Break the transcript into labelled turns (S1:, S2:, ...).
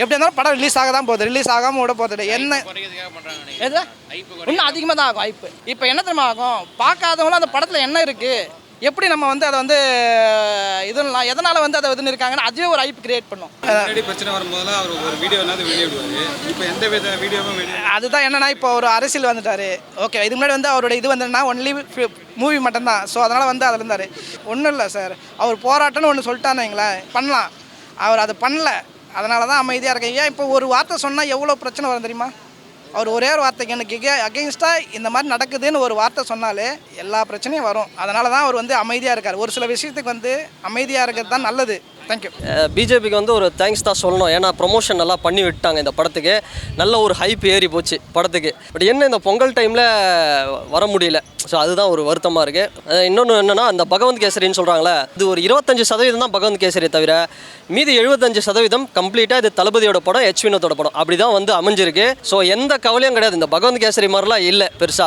S1: எப்படி இருந்தாலும் படம் ரிலீஸ் ஆக தான் போகுது ரிலீஸ் ஆகாமல் விட போகுது என்ன எது? இன்னும் அதிகமாக தான் ஆகும் ஐப்பு இப்போ என்ன தெரியுமா ஆகும்? பார்க்காதவங்களும் அந்த படத்தில் என்ன இருக்குது எப்படி நம்ம வந்து அதை வந்து இதுலாம் எதனால் வந்து அதை இதுன்னு இருக்காங்கன்னு அதுவே ஒரு ஐப்பு கிரியேட் பண்ணும்.
S2: பிரச்சனை வரும்போதெல்லாம் அவர் ஒரு வீடியோ இப்போ எந்த வித வீடியோவும்
S1: அதுதான் என்னன்னா இப்போ ஒரு அரசியல் வந்துட்டாரு. ஓகே இதுக்கு முன்னாடி வந்து அவரோட இது வந்துன்னா ஒன்லி மூவி மட்டும்தான். ஸோ அதனால் வந்து அதில் இருந்தார். ஒன்றும் இல்லை சார் அவர் போராட்டம்னு ஒன்று சொல்லிட்டான்னு வைங்களேன். பண்ணலாம். அவர் அதை பண்ணல. அதனால தான் அமைதியாக இருக்கேன். ஏன் இப்போ ஒரு வார்த்தை சொன்னால் எவ்வளோ பிரச்சனை வரும் தெரியுமா? அவர் ஒரே ஒரு வார்த்தைக்கு எனக்கு அகெயின்ஸ்டாக இந்த மாதிரி நடக்குதுன்னு ஒரு வார்த்தை சொன்னாலே எல்லா பிரச்சனையும் வரும். அதனால தான் அவர் வந்து அமைதியாக இருக்கார். ஒரு சில விஷயத்துக்கு வந்து அமைதியாக இருக்கிறது தான் நல்லது. தேங்க்யூ
S3: பிஜேபிக்கு வந்து ஒரு தேங்க்ஸ் தான் சொல்லணும். ஏன்னா ப்ரொமோஷன் நல்லா பண்ணி விட்டாங்க இந்த படத்துக்கு. நல்ல ஒரு ஹைப் ஏறி போச்சு படத்துக்கு. பட் என்ன இந்த பொங்கல் டைமில் வர முடியல. ஸோ அதுதான் ஒரு வருத்தமாக இருக்குது இன்னொன்று என்னென்னா அந்த பகவந்த் கேசரின்னு சொல்கிறாங்களே இது ஒரு இருபத்தஞ்சு சதவீதம் தான் பகவந்த் கேசரி தவிர மீதி எழுபத்தஞ்சு சதவீதம் கம்ப்ளீட்டாக இது தளபதியோட படம் எச் வினோத்தோட படம். அப்படி தான் வந்து அமைஞ்சிருக்கு. ஸோ எந்த கவலையும் கிடையாது. இந்த பகவந்த் கேசரி மாதிரிலாம் இல்லை பெருசாக